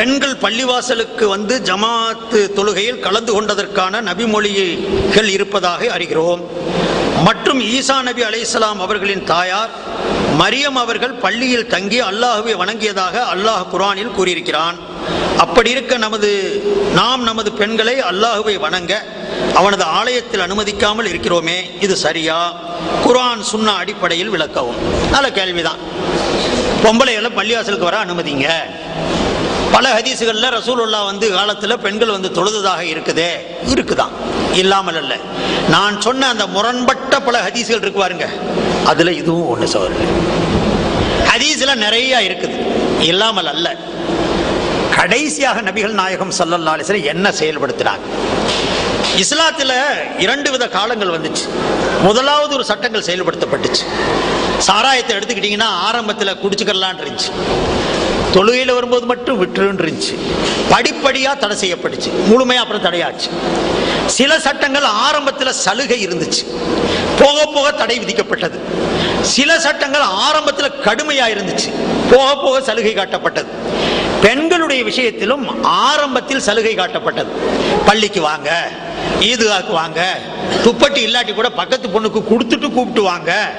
பெண்கள் பள்ளிவாசலுக்கு வந்து ஜமாத்து தொழுகையில் கலந்து கொண்டதற்கான நபிமொழிகள் இருப்பதாக அறிகிறோம். மற்றும் ஈசா நபி அலைசலாம் அவர்களின் தாயார் மரியம் அவர்கள் பள்ளியில் தங்கி அல்லாஹுவை வணங்கியதாக அல்லாஹ் குரானில் கூறியிருக்கிறான். அப்படி இருக்க நமது நாம் நமது பெண்களை அல்லாஹுவை வணங்க அவனது ஆலயத்தில் அனுமதிக்காமல் இருக்கிறோமே இது சரியா? குரான் சுண்ணா அடிப்படையில் விளக்கவும். நல்ல கேள்விதான். பொம்பளைகளை பள்ளிவாசலுக்கு வர அனுமதிங்க. பல ஹதீசுகளில் ரசூலுல்லா வந்து காலத்துல பெண்கள் வந்து தொழுததாக இருக்குதே இருக்குதான் இல்லாமல் அல்ல. நான் சொன்ன அந்த முரண்பட்ட பல ஹதீஸுகள் இருக்கு பாருங்க. அதில் இதுவும் ஒன்று சோறு ஹதீஸில் நிறைய இருக்குது. இல்லாமல் அல்ல. கடைசியாக நபிகள் நாயகம் சல்லல்லா அலைஹி என்ன செயல்படுத்தினாங்க? இஸ்லாத்தில் இரண்டு வித காலங்கள் வந்துச்சு. முதலாவது ஒரு சட்டங்கள் செயல்படுத்தப்பட்டுச்சு. சாராயத்தை எடுத்துக்கிட்டிங்கன்னா ஆரம்பத்தில் குடிச்சுக்கலான் இருந்துச்சு. தொழுகையில் வரும்போது மட்டும் விட்டுருன்னு படிப்படியாக தடை செய்யப்பட்டுச்சு. முழுமையா அப்புறம் தடையாச்சு. சில சட்டங்கள் ஆரம்பத்தில் சலுகை இருந்துச்சு. போக போக தடை விதிக்கப்பட்டது. சில சட்டங்கள் ஆரம்பத்தில் கடுமையாக இருந்துச்சு. போக போக சலுகை காட்டப்பட்டது. பெண்களுடைய விஷயத்திலும் ஆரம்பத்தில் சலுகை காட்டப்பட்டது. பள்ளிக்கு வாங்க ஈதுகாக்கு வாங்க துப்பட்டி இல்லாட்டி கூட பக்கத்து பொண்ணுக்கு கொடுத்துட்டு கூப்பிட்டு வாங்க.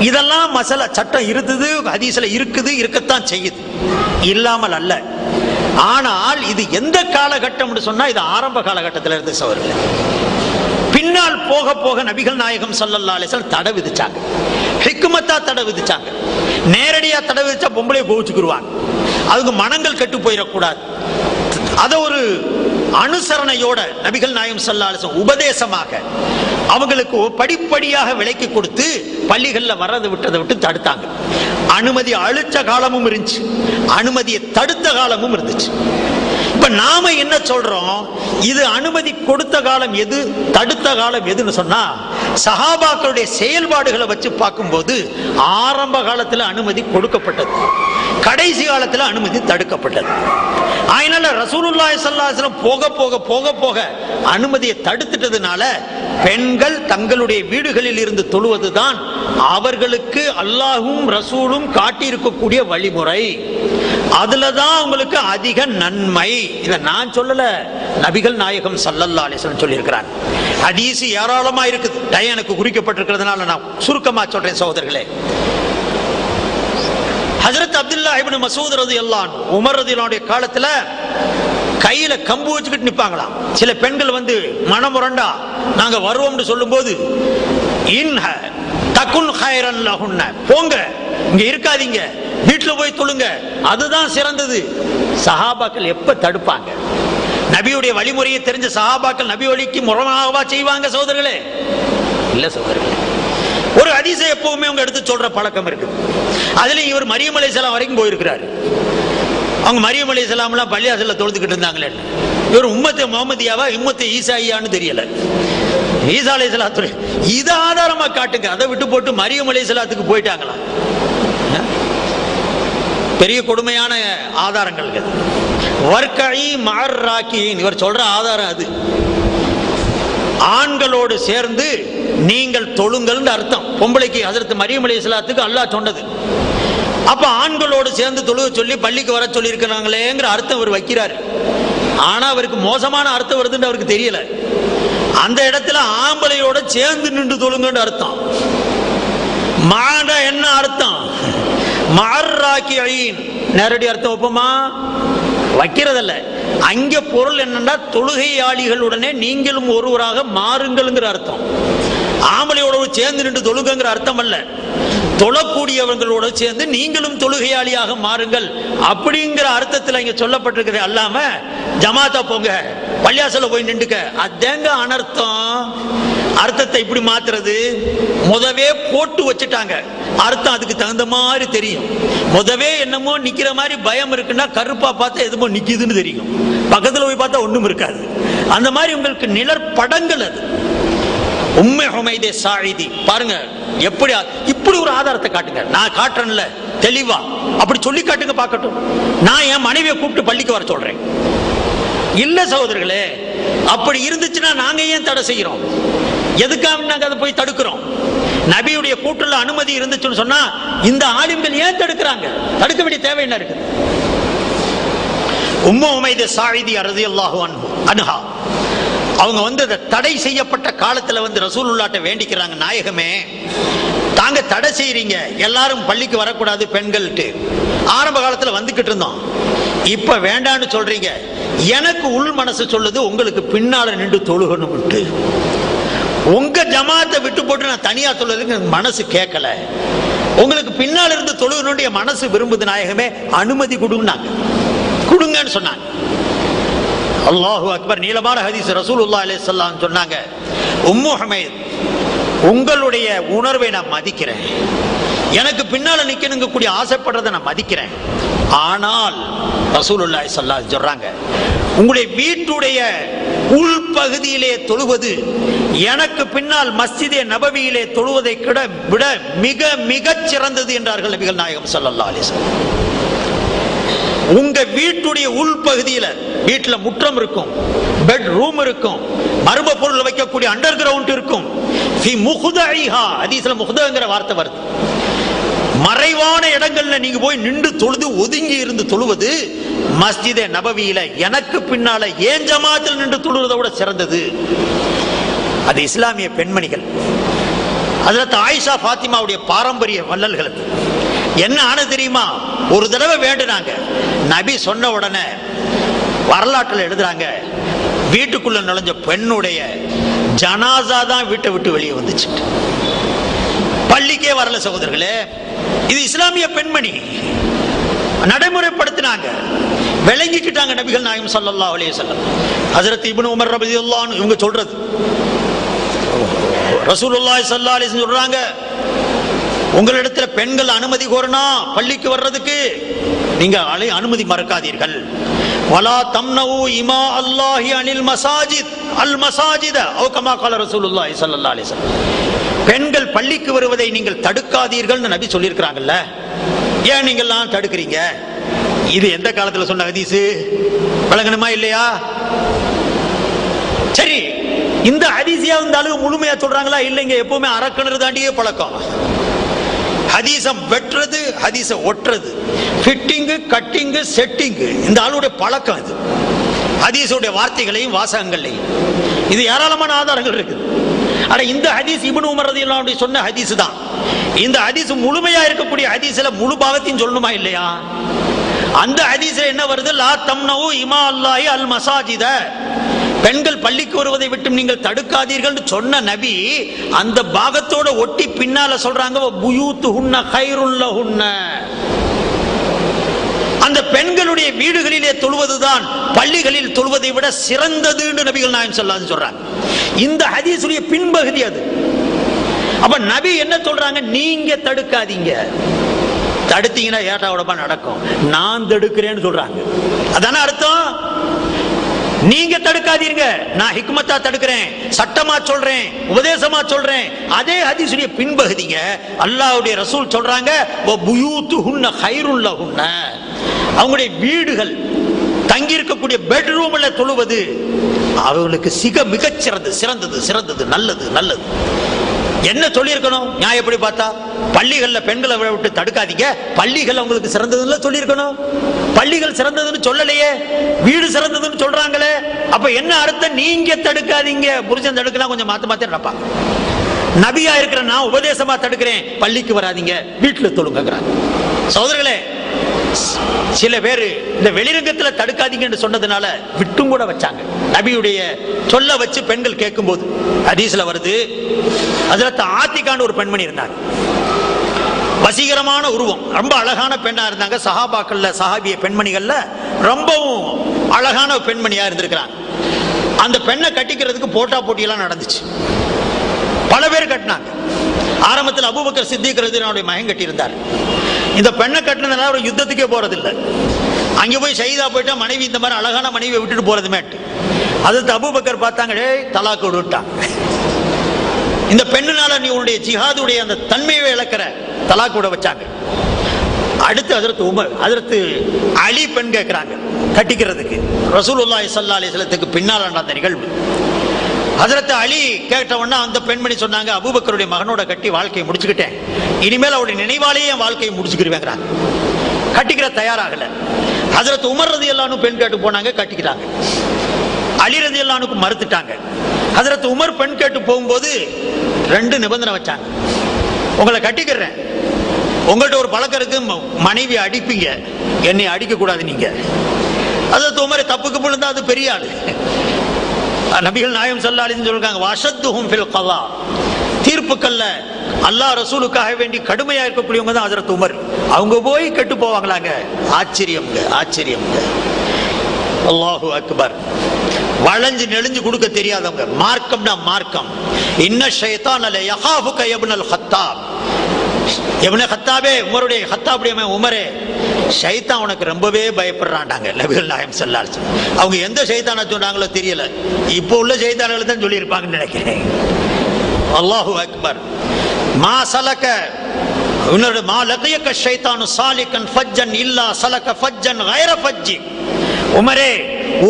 இதெல்லாம் மசாலா சட்டம் இருந்தது ஹதீஸ்ல இருக்குது இருக்கத்தான் செய்யுது. இல்லாமல் அல்ல. ஆனால் இது எந்த காலகட்டம்னு சொன்னா இது ஆரம்ப காலகட்டத்தில் இருந்து சவர்கள் பின்னால் போக போக நபிகள் நாயகம் ஸல்லல்லாஹு தடை விதிச்சாங்க. ஹிக்குமத்தா தடை விதிச்சாங்க. நேரடியா தடை விதிச்சா பொம்பளை கோவிச்சுக்குருவாங்க. அதுக்கு மனங்கள் கெட்டு போயிடக்கூடாது. அதை ஒரு அனுசரணையோட நபிகள் நாயம் சல்லாசம் உபதேசமாக அவங்களுக்கு படிப்படியாக விலைக்கு கொடுத்து பள்ளிகளில் வர்றதை விட்டதை விட்டு தடுத்தாங்க. அனுமதி அழிச்ச காலமும் இருந்துச்சு. அனுமதியை தடுத்த காலமும் இருந்துச்சு. இப்ப நாம என்ன சொல்றோம்? இது அனுமதி கொடுத்த காலம் எது தடுத்த காலம் எதுன்னு சொன்னா சஹாபாக்களுடைய செயல்பாடுகளை வச்சு பார்க்கும்போது ஆரம்ப காலத்துல அனுமதி கொடுக்கப்பட்டது. கடைசி காலத்துல அனுமதி தடுக்கப்பட்டது. அதனால ரசூலுல்லாய் ஸல்லல்லாஹு போக போக போக போக அனுமதியை தடுத்துட்டதுனால பெண்கள் தங்களுடைய வீடுகளில் இருந்து தொழுவதுதான் அவர்களுக்கு அல்லாஹும் ரசூலும் காட்டியிருக்கக்கூடிய வழிமுறை. அதுல தான் உங்களுக்கு அதிக நன்மை. இதை நான் சொல்லல. நபிகள் நாயகம் சல்லல்லா அலிஸ்லம் சொல்லியிருக்கிறார். ஹதீஸ் ஏராளமா இருக்குது. டயம் எனக்கு குறிக்கப்பட்டிருக்கிறதுனால நான் சுருக்கமா சொல்றேன் சகோதரர்களே. ஹசரத் அப்துல்லா இபின் மசூத் ரது எல்லாம் உமர் ரதியல்லானுடைய காலத்துல கையில கம்பு வச்சுக்கிட்டு நிப்பாங்களாம். சில பெண்கள் வந்து மனமுரண்டா நாங்க வருவோம்னு சொல்லும் போது இன்ஹ தக்குன் ஹைரன் போங்க இங்க இருக்காதீங்க. வீட்டில் போய் தொழுங்க. அதுதான் சிறந்தது. சஹாபாக்கள் எப்ப தடுப்பாங்க? நபியுடைய வழிமுறையை தெரிஞ்ச சஹாபாக்கள் நபி வழிக்கு முரணாகவா செய்வாங்க சோதர்களே இல்ல சோதர்களே ஒரு அதிசை எப்பவுமே அவங்க எடுத்து சொல்ற பழக்கம் இருக்கு. அதுல இவர் மரியம் அலைசலாம் வரைக்கும் போயிருக்கிறாரு. அவங்க மரியம் அலைசலாம்லாம் பள்ளியாசல தொழுதுகிட்டு இருந்தாங்களே. இவர் உம்மத்தை முகமதியாவா இம்மத்தை ஈசாயியான்னு தெரியல. ஈசா அலைசலாத்துறை இதை ஆதாரமா காட்டுங்க. அதை விட்டு போட்டு மரியம் சலாத்துக்கு போயிட்டாங்களா? பெரிய கொடுமையான ஆதாரங்கள் இது. வர்க்கை மார்ராக்கியின் இவர் சொல்ற ஆதாரம் அது. ஆண்களோடு சேர்ந்து நீங்கள் தொழுங்கள் அர்த்தம். பொம்பளைக்கு அதற்கு மரியம் அலி இஸ்லாத்துக்கு அல்லாஹ் சொன்னது. அப்ப ஆண்களோடு சேர்ந்து தொழுக சொல்லி பள்ளிக்கு வர சொல்லி இருக்கிறாங்களேங்கிற அர்த்தம் அவர் வைக்கிறார். ஆனா அவருக்கு மோசமான அர்த்தம் வருதுன்னு அவருக்கு தெரியல. அந்த இடத்துல ஆம்பளையோட சேர்ந்து நின்று தொழுங்கன்னு அர்த்தம். மாட என்ன அர்த்தம்? நேரடி அர்த்தம் ஒப்புமா? வைக்கிறதல்ல. அங்க பொருள் என்னன்னா தொழுகையாளிகளுடனே நீங்களும் ஒருவராக மாறுங்கள்ங்கிற அர்த்தம். ஆம்பளையோட சேர்ந்து நின்று தொழுகங்கிற அர்த்தம் அல்ல. தொழக்கூடியவங்களோட சேர்ந்து நீங்களும் தொழுகையாளியாக மாறுங்கள். அப்படிங்கிற அர்த்தத்தில் இங்க சொல்லப்பட்டிருக்கிறது அல்லாம ஜமாத்தா போங்க. பள்ளியாசல போய் நின்றுக்க. அதேங்க அனர்த்தம். அர்த்தத்தை இப்படி மாத்துறது? முதவே போட்டு வச்சுட்டாங்க. அர்த்தம் அதுக்கு தகுந்த மாதிரி தெரியும். முதவே என்னமோ நிக்கிற மாதிரி பயம் இருக்குன்னா கருப்பா பார்த்தா எதுமோ நிக்குதுன்னு தெரியும். பக்கத்துல போய் பார்த்தா ஒண்ணும் இருக்காது. அந்த மாதிரி உங்களுக்கு நிழற்படங்கள் அது. உண்மை ஹொமைதே சாயிதி. பாருங்க எப்படி இப்படி ஒரு ஆதாரத்தை காட்டுங்க. நான் காட்டுறேன்ல தெளிவா. அப்படி சொல்லி காட்டுங்க பார்க்கட்டும். நான் என் மனைவியை கூப்பிட்டு பள்ளிக்கு வர சொல்றேன். இல்ல சகோதரர்களே அப்படி இருந்துச்சுன்னா நாங்க ஏன் தடை செய்யறோம்? எதுக்காக நாங்க அதை போய் தடுக்கிறோம்? நபியுடைய கூட்டுல அனுமதி இருந்துச்சுன்னு சொன்னா இந்த ஆலிம்கள் ஏன் தடுக்கிறாங்க? தடுக்க வேண்டிய தேவை என்ன இருக்கு உம்மு உமைது சாயிதி அரதி அல்லாஹு அனுஹா. அவங்க வந்து அதை தடை செய்யப்பட்ட காலத்துல வந்து ரசூலுல்லாட்ட வேண்டிக்கிறாங்க நாயகமே. தாங்க தடை செய்யறீங்க எல்லாரும் பள்ளிக்கு வரக்கூடாது பெண்கள்ட்டு. ஆரம்ப காலத்துல வந்துகிட்டு இருந்தோம். இப்ப வேண்டான்னு சொல்றீங்க. எனக்கு உள் மனசு சொல்லுது உங்களுக்கு பின்னால நின்று தொழுகணும்ட்டு. உங்க ஜமாத்தை விட்டு போட்டு நான் தனியா சொல்றதுக்கு மனசு கேட்கல. உங்களுக்கு பின்னால் இருந்து தொழுகனுடைய மனசு விரும்புது நாயகமே அனுமதி கொடுங்கன்னாங்க. கொடுங்கன்னு சொன்னாங்க. அல்லாஹு அக்பர் நீளமான ஹதீஸ் ரசூலுல்லா சொல்லாம் சொன்னாங்க உம்மு உங்களுடைய உணர்வை நான் மதிக்கிறேன். எனக்கு பின்னால நிக்கணுங்க கூடிய ஆசைப்படுறதை நான் மதிக்கிறேன். ஆனால் ரசூலுல்லாய் சொல்லா சொல்றாங்க உங்களுடைய வீட்டுடைய உள்பகுதியிலே தொழுவது எனக்கு பின்னால் மஸ்ஜிதே நபவியிலே தொழுவதை கிட விட மிக மிகச் சிறந்தது என்றார்கள் நபிகள் நாயகம் சல்லா அலைஹி உங்க வீட்டுடைய உள்பகுதியில வீட்டுல முற்றம் இருக்கும் பெட் ரூம் இருக்கும் மர்ம பொருள் வைக்கக்கூடிய அண்டர் கிரவுண்ட் இருக்கும். ஃபி முஹ்தஇஹா வார்த்தை வருது. மறைவான இடங்கள்ல நீங்க போய் நின்று தொழுது ஒதுங்கி இருந்து தொழுவது மஸ்ஜிதே நபவியில எனக்கு பின்னால ஏன் ஜமாத்தில் நின்று தொழுவதை விட சிறந்தது? அது இஸ்லாமிய பெண்மணிகள். அதில் ஆயிஷா ஃபாத்திமாவுடைய பாரம்பரிய வள்ளல்கள். என்ன ஆனது தெரியுமா? ஒரு தடவை வேண்டுனாங்க. நபி சொன்ன உடனே வரலாற்றில் எழுதுறாங்க வீட்டுக்குள்ள நுழைஞ்ச பெண்ணுடைய ஜனாசா தான் வீட்டை விட்டு வெளியே வந்துச்சு. பள்ளிக்கே வரல சகோதரர்களே இது இஸ்லாமிய பெண்மணி. நடைமுறைப்படுத்தினாங்க. விளங்கிக்கிட்டாங்க நபிகள் நாயம் சல்லா அலைஹி வஸல்லம். ஹசரத் இபின் உமர் ரபதி இவங்க சொல்றது. ரசூலுல்லாய் சல்லா அலி சொல்றாங்க உங்களிடத்துல பெண்கள் அனுமதி கோரனா பள்ளிக்கு வர்றதுக்கு நீங்க அலை அனுமதி மறக்காதீர்கள். வலா தம்னவு இமா அல்லாஹி அனில் மசாஜித் அல் மசாஜித. ஓ கமா கால ரசூலுல்லாஹி சல்லா அலைஹி பெண்கள் பள்ளிக்கு வருவதை நீங்கள் தடுக்காதீர்கள்னு நபி சொல்லியிருக்கிறாங்கல்ல ஏன் நீங்கள்லாம் தடுக்கிறீங்க? இது எந்த காலத்தில் சொன்ன ஹதீஸு? வழங்கணுமா இல்லையா? சரி இந்த ஹதீஸியா இந்த அளவு முழுமையா சொல்றாங்களா இல்லைங்க? எப்பவுமே அரக்கணறு தாண்டியே பழக்கம். ஹதீசம் வெட்டுறது ஹதீச ஒட்டுறது. Fitting cutting setting. இந்த ஆளுடைய பழக்கம் இது ஹதீஸுடைய வார்த்தைகளையும் வாசகங்களையும். இது ஏராளமான ஆதாரங்கள் இருக்குது. ஆனா இந்த ஹதீஸ் இப்னு உமர் ரலியல்லாஹு சொன்ன ஹதீஸ் தான் இந்த ஹதீஸ் முழுமையா இருக்கக்கூடிய ஹதீஸ்ல முழு பாகத்தையும் சொல்லணுமா இல்லையா? அந்த ஹதீஸ்ல என்ன வருது? லா தம்னவு இமா அல்லாஹி அல் மசாஜித. பெண்கள் பள்ளிக்கு வருவதை விட்டு நீங்கள் தடுக்காதீர்கள் சொன்ன நபி அந்த பாகத்தோட ஒட்டி பின்னால சொல்றாங்க புயூத்து ஹுன்ன ஹைருல்ல ஹுன்ன அந்த பெண்களுடைய வீடுகளிலே தொழுவதுதான் பள்ளிகளில் தொழுவதை விட சிறந்ததுன்னு நபிகள் நாயம் சொல்லாது சொல்றாங்க. இந்த ஹதீஸுடைய பின்பகுதி அது. அப்ப நபி என்ன சொல்றாங்க? நீங்க தடுக்காதீங்க. தடுத்தீங்கன்னா ஏட்டா உடம்பா நடக்கும். நான் தடுக்கிறேன்னு சொல்றாங்க. அதானே அர்த்தம்? நீங்க தடுக்காதீங்க. நான் ஹிக்மத்தா தடுக்கிறேன். சட்டமா சொல்றேன். உபதேசமா சொல்றேன். அதே ஹதீசுடைய பின்பகுதிங்க. அல்லாஹ்வுடைய ரசூல் சொல்றாங்க அவங்களுடைய வீடுகள் தங்கி இருக்கக்கூடிய பெட்ரூம்ல தொழுவது அவங்களுக்கு சிக மிகச்சிறந்து சிறந்தது சிறந்தது நல்லது நல்லது. என்ன சொல்லியிருக்கணும்? நியாயப்படி பார்த்தா பள்ளிகள்ல பெண்களை விட்டு தடுக்காதீங்க. பள்ளிகள் அவங்களுக்கு சிறந்ததுன்னு சொல்லியிருக்கணும். பள்ளிகள் சிறந்ததுன்னு சொல்லலையே. வீடு சிறந்ததுன்னு சொல்றாங்களே. அப்ப என்ன அர்த்தம்? நீங்க தடுக்காதீங்க. புருஷன் தடுக்கலாம் கொஞ்சம் மாத்த மாத்த நடப்பாங்க நபியா இருக்கிற நான் உபதேசமா தடுக்கிறேன். பள்ளிக்கு வராதீங்க. வீட்டுல தொழுங்கிறாங்க சகோதரர்களே சில பேர் இந்த வெளிரங்கத்துல தடுக்காதீங்கன்னு சொன்னதுனால விட்டும் கூட வச்சாங்க. நபியுடைய சொல்ல வச்சு பெண்கள் கேட்கும் போது அதீசில் வருது அதில் ஆத்திகான்னு ஒரு பெண்மணி இருந்தாங்க. வசீகரமான உருவம். ரொம்ப அழகான பெண்ணா இருந்தாங்க. சஹாபாக்கள்ல சஹாபிய பெண்மணிகள்ல ரொம்பவும் அழகான பெண்மணியா இருந்திருக்கிறாங்க. அந்த பெண்ணை கட்டிக்கிறதுக்கு போட்டா போட்டியெல்லாம் நடந்துச்சு. பல பேர் கட்டினாங்க. ஆரம்பத்தில் அபூபக்கர் சித்திக்கிறது என்னுடைய மகன் கட்டியிருந்தார். இந்த பெண்ணை கட்டினதுனால அவர் யுத்தத்துக்கே போறதில்லை. அங்கே போய் செய்தா போயிட்டா மனைவி இந்த மாதிரி அழகான மனைவியை விட்டுட்டு போறதுமேட்டு அது அபூபக்கர் பார்த்தாங்களே டேய் தலாக்கு விட்டாங்க இந்த பெண்ணுனால நீ உன்னுடைய ஜிஹாதுடைய அந்த தன்மையை இழக்கிற தலாக்கு விட வச்சாங்க. அடுத்து அதற்கு உமர் அதற்கு அலி பெண் கேட்கிறாங்க கட்டிக்கிறதுக்கு. ரசூல் உல்லாய் சல்லா வஸல்லத்துக்கு பின்னால் நடந்த நிகழ்வு. ஹஜரத் அலி கேட்ட உடனே அந்த பெண்மணி சொன்னாங்க அபூபக்கருடைய மகனோட கட்டி வாழ்க்கையை முடிச்சுக்கிட்டேன். இனிமேல் அவருடைய நினைவாலேயே என் வாழ்க்கையை முடிச்சுக்கிடுவேங்கிறாங்க கட்டிக்கிற தயாராகல. ஹஜரத் உமர் ரதி எல்லாரும் பெண் கேட்டு போனாங்க கட்டிக்கிறாங்க அலி ரதி எல்லானுக்கு மறுத்துட்டாங்க. ஹஜரத் உமர் பெண் கேட்டு போகும்போது ரெண்டு நிபந்தனை வச்சாங்க. உங்களை கட்டிக்கிறேன் உங்கள்கிட்ட ஒரு பழக்கம் இருக்கு ம- மனைவி அடிப்பீங்க. என்னை அடிக்க கூடாது நீங்க. அது உமர் தப்புக்கு விழுந்தா அது பெரிய ஆளு. நபிகள் நாயம் சல்லாலின்னு சொல்லிருக்காங்க வசத்துஹும் ஃபில் கலா தீர்ப்புக்கல்ல அல்லாஹ் ரசூலுக்காக வேண்டி கடுமையா இருக்கக்கூடியவங்க தான் ஹஜரத் உமர். அவங்க போய் கெட்டு போவாங்களாங்க. ஆச்சரியம்ங்க ஆச்சரியம்ங்க. அல்லாஹு அக்பர். வளைஞ்சு நெளிஞ்சு கொடுக்க தெரியாதவங்க. மார்க்கம்னா மார்க்கம். இன்ன ஷைத்தான் அல்ல யஹாஃபுக இப்னல் ஹத்தாப் இப்னு ஹத்தாபே உமருடைய ஹத்தாபுடைய உமரே. ஷைத்தான் உனக்கு ரொம்பவே பயப்படுறான்டாங்க நபிகள் நாயம் செல்லால் அவங்க எந்த ஷைத்தானை சொன்னாங்களோ தெரியல. இப்போ உள்ள ஷைத்தான்களை தான் சொல்லியிருப்பாங்கன்னு நினைக்கிறேன். அல்லாஹு அக்பர். மா சலக்க உன்னோட மா லகியக்க ஷைத்தானு சாலிக்கன் ஃபஜ்ஜன் இல்லா சலக்க ஃபஜ்ஜன் கைர ஃபஜ்ஜி. உமரே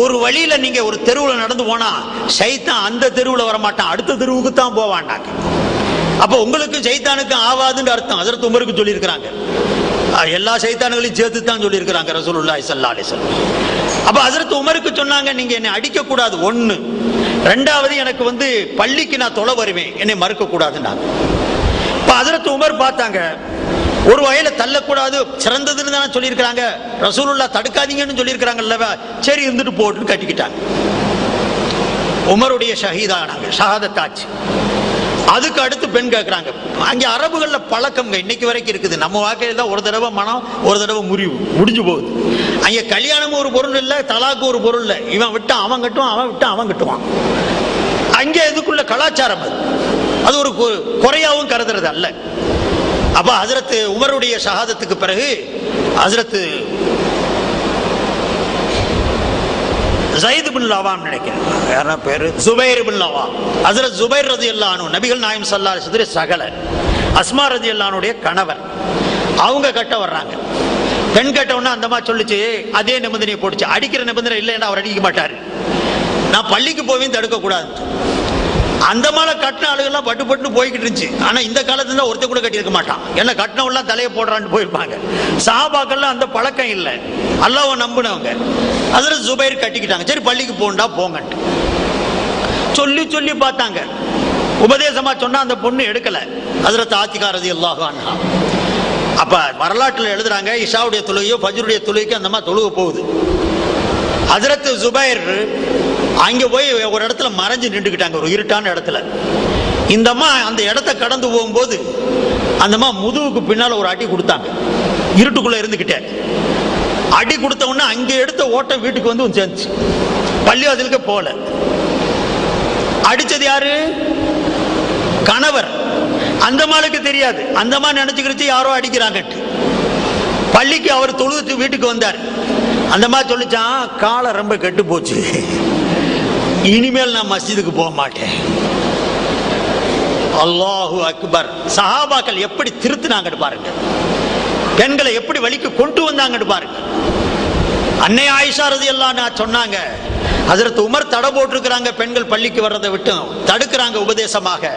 ஒரு வழியில நீங்க ஒரு தெருவில் நடந்து போனா ஷைத்தான் அந்த தெருவில் வரமாட்டான் அடுத்த தெருவுக்கு தான் போவாண்டாங்க அப்ப உங்களுக்கு சைத்தானுக்கும் ஆவாதுன்னு அர்த்தம். அதற்கு உமருக்கு சொல்லியிருக்கிறாங்க. எல்லா சைத்தான்களையும் சேர்த்து தான் சொல்லியிருக்கிறாங்க ரசூலுல்லாஹி ஸல்லல்லாஹு அலைஹி அப்போ அப்ப உமருக்கு சொன்னாங்க நீங்க என்னை அடிக்க கூடாது ஒண்ணு. ரெண்டாவது எனக்கு வந்து பள்ளிக்கு நான் தொலை வருவேன் என்னை மறுக்க கூடாதுன்னாங்க இப்ப உமர் பார்த்தாங்க ஒரு வயல தள்ளக்கூடாது சிறந்ததுன்னு தானே சொல்லியிருக்கிறாங்க. ரசூலுல்லா தடுக்காதீங்கன்னு சொல்லியிருக்கிறாங்கல்ல சரி இருந்துட்டு போட்டுன்னு கட்டிக்கிட்டாங்க. உமருடைய ஷஹீதானாங்க ஷஹாதத்தாச்சு அதுக்கு அடுத்து பெண் கேட்குறாங்க அங்கே அரபுகளில் பழக்கம்ங்க இன்னைக்கு வரைக்கும் இருக்குது. நம்ம வாழ்க்கையில் தான் ஒரு தடவை மனம் ஒரு தடவை முறிவு முடிஞ்சு போகுது. அங்கே கல்யாணமும் ஒரு பொருள் இல்லை தலாக்கு ஒரு பொருள் இல்லை. இவன் விட்டான் அவன் கட்டுவான் அவன் விட்டான் அவன் கட்டுவான். அங்கே இதுக்குள்ள கலாச்சாரம் அது. அது ஒரு கு- குறையாவும் கருதுறது அல்ல. அப்போ ஹசரத்து உமருடைய சகாதத்துக்கு பிறகு ஹசரத்து ஜயித் பின் லவாம் நினைக்கிறேன் யாரா பேரு? ஜுபைர் பின் லவாம். ஹஜரத் ஜுபைர் ரதி அல்லானு நபிகள் நாயம் சல்லா சுதிரி சகல. அஸ்மா ரதி அல்லானுடைய கணவர். அவங்க கட்ட வர்றாங்க. பெண் கட்டவுடனே அந்த மாதிரி சொல்லுச்சு அதே நிபந்தனையை போட்டுச்சு. அடிக்கிற நிபந்தனை இல்லைன்னா அவர் அடிக்க மாட்டாரு. நான் பள்ளிக்கு போவேன் தடுக்க கூடாது அந்த மாதிரி கட்டின ஆளுகள்லாம் பட்டு பட்டுன்னு போய்கிட்டு இருந்துச்சு. ஆனால் இந்த காலத்துல தான் ஒருத்தர் கூட கட்டியிருக்க மாட்டான். ஏன்னா கட்டினவெல்லாம் தலையை போடுறான்னு போயிருப்பாங்க. சாபாக்கள்லாம் அந்த பழக்கம் இல்லை. அல்லாவை நம்பினவங்க. அதில் ஜுபைர் கட்டிக்கிட்டாங்க. சரி பள்ளிக்கு போண்டா போங்கன்ட்டு. சொல்லி சொல்லி பார்த்தாங்க. உபதேசமாக சொன்னால் அந்த பொண்ணு எடுக்கலை. அதில் தாத்திகாரதி அல்லாஹ் அப்போ வரலாற்றில் எழுதுறாங்க இஷாவுடைய தொழுகையோ பஜருடைய தொழுகைக்கு அந்த மாதிரி தொழுக போகுது. ஹசரத் ஜுபைர் அங்க போய் ஒரு இடத்துல மறைஞ்சு நின்றுக்கிட்டாங்க ஒரு இருட்டான இடத்துல. இந்த அம்மா அந்த இடத்த கடந்து போகும்போது அந்த அம்மா முதுகுக்கு பின்னால ஒரு அடி கொடுத்தாங்க. இருட்டுக்குள்ள இருந்துகிட்டே. அடி கொடுத்த உடனே அங்கே எடுத்த ஓட்டம் வீட்டுக்கு வந்து சேர்ந்துச்சு. பள்ளிவாசலுக்கு போல அடிச்சது யாரு? கணவர். அந்த மாளுக்கு தெரியாது. அந்த மாதிரி நினைச்சுக்கிட்டு யாரோ அடிக்கிறாங்கட்டு பள்ளிக்கு அவர் தொழுதுட்டு வீட்டுக்கு வந்தார். அந்த மாதிரி சொல்லிச்சான் காலை ரொம்ப கெட்டு போச்சு. இனிமேல் நான் மஸ்ஜிதுக்கு போக மாட்டேன். அல்லாஹு அக்பர். சஹாபாக்கள் எப்படி திருத்தினாங்கன்னு பாருங்க. பெண்களை எப்படி வழிக்கு கொண்டு வந்தாங்கன்னு பாருங்க. அன்னை ஆயிஷா ரதி எல்லாம் சொன்னாங்க அதற்கு உமர் தடை போட்டிருக்கிறாங்க பெண்கள் பள்ளிக்கு வர்றதை விட்டு தடுக்கிறாங்க உபதேசமாக.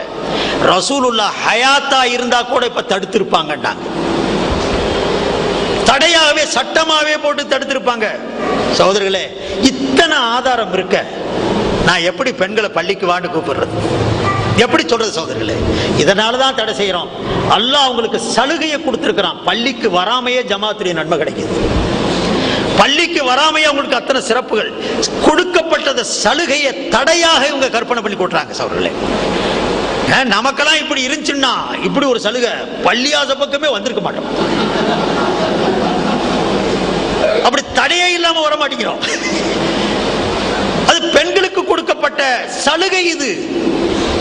ரசூலுல்லா ஹயாத்தா இருந்தா கூட இப்ப தடுத்திருப்பாங்கன்னாங்க. தடையாகவே சட்டமாவே போட்டு தடுத்திருப்பாங்க. சகோதரர்களே இத்தனை ஆதாரம் இருக்க. நான் எப்படி பெண்களை பள்ளிக்கு வாண்டு கூப்பிடுறது? எப்படி சொல்றது சகோதரர்களே? இதனால தான் தடை செய்யறோம். அல்லாஹ் அவங்களுக்கு சலுகையை கொடுத்திருக்கிறான். பள்ளிக்கு வராமையே ஜமாத்துடைய நன்மை கிடைக்குது. பள்ளிக்கு வராமையே அவங்களுக்கு அத்தனை சிறப்புகள். கொடுக்கப்பட்டத சலுகையை தடையாக இவங்க கற்பனை பண்ணி கொட்டுறாங்க சகோதரர்களே. ஏன், நமக்கெல்லாம் இப்படி இருந்துச்சுன்னா இப்படி ஒரு சலுகை பள்ளியாச பக்கமே வந்திருக்க மாட்டோம். அப்படி தடையே இல்லாம வர மாட்டேங்கிறோம். அது பெண்களுக்கு கொடுக்கப்பட்ட சலுகை இது.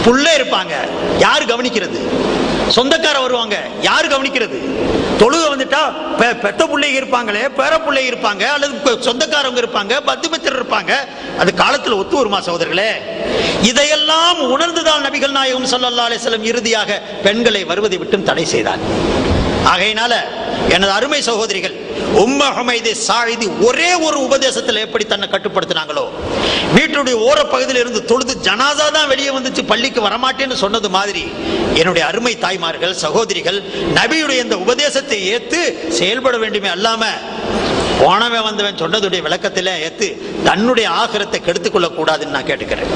புள்ளே இருப்பாங்க. யார் கவனிக்கிறது? சொந்தக்கார வருவாங்க. யார் கவனிக்கிறது? தொழுக வந்துட்டா பெ- பெத்த பிள்ளைங்க இருப்பாங்களே பேர பிள்ளைங்க இருப்பாங்க அல்லது சொந்தக்காரவங்க இருப்பாங்க பத்துமித்திரர் இருப்பாங்க. அது காலத்தில் ஒத்து வருமா சகோதரர்களே? இதையெல்லாம் உணர்ந்துதான் நபிகள் நாயகம் சல்லா அலைஹி இறுதியாக பெண்களை வருவதை விட்டும் தடை செய்தார் ஆகையினால எனது அருமை சகோதரிகள் உம்ம ஹுமைது சாயிதி ஒரே ஒரு உபதேசத்தில் எப்படி தன்னை கட்டுப்படுத்தினாங்களோ? வீட்டுடைய ஓரப்பகுதியில் இருந்து தொழுது ஜனாதா தான் வெளியே வந்துச்சு பள்ளிக்கு வரமாட்டேன்னு சொன்னது மாதிரி என்னுடைய அருமை தாய்மார்கள் சகோதரிகள் நபியுடைய இந்த உபதேசத்தை ஏத்து செயல்பட வேண்டுமே அல்லாம போனவன் வந்தவன் சொன்னதுடைய விளக்கத்தில் ஏத்து தன்னுடைய ஆகிரத்தை கெடுத்துக்கொள்ளக்கூடாதுன்னு நான் கேட்டுக்கிறேன்.